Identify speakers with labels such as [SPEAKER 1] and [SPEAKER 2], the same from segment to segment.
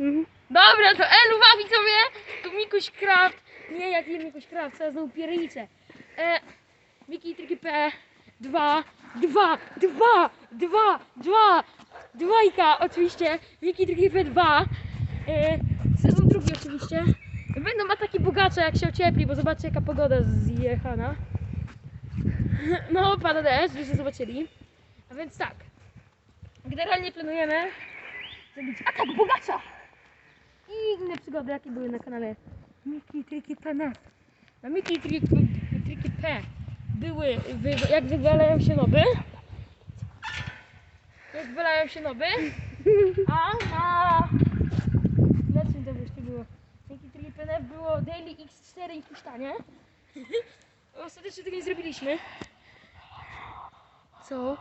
[SPEAKER 1] Mhm.
[SPEAKER 2] Dobra, to Eluwa widzowie, tu Mikuś Kraft. Nie, jak nie Mikuś Kraft, co ja znowu pierniczę. E, Miki Triki P. Dwa, dwa, dwa, dwa, dwa, dwajka oczywiście. Miki Triki P 2. E, sezon drugi oczywiście. Będą ataki bogacze jak się ociepli, bo zobaczcie jaka pogoda zjechana. No, pada deszcz, żeście zobaczyli. A więc tak. Generalnie planujemy zrobić atak bogacza i inne przygody, jakie były na kanale Miki Triki P. Na Miki Triki, Triki P były, jak wywalają się noby. Jak wywalają się noby. A na... Na czym to właśnie było? Miki Triki P było Daily X4 i puszczanie. Ostatecznie tego nie zrobiliśmy. Co?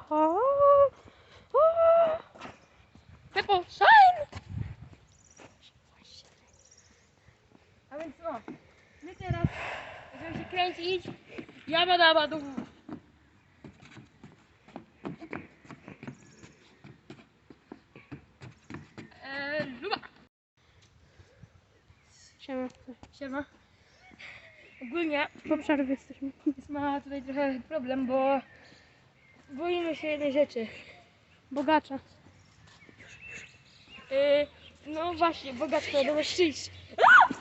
[SPEAKER 2] A więc no, my teraz będziemy się kręcić. Jaba daba du. Eee, luba.
[SPEAKER 1] Siema.
[SPEAKER 2] Siema. Ogólnie
[SPEAKER 1] Po przerwie jesteśmy.
[SPEAKER 2] ma tutaj trochę problem, bo boimy się jednej rzeczy.
[SPEAKER 1] Bogacza.
[SPEAKER 2] Yy, no właśnie, bogactwo, do przyjść.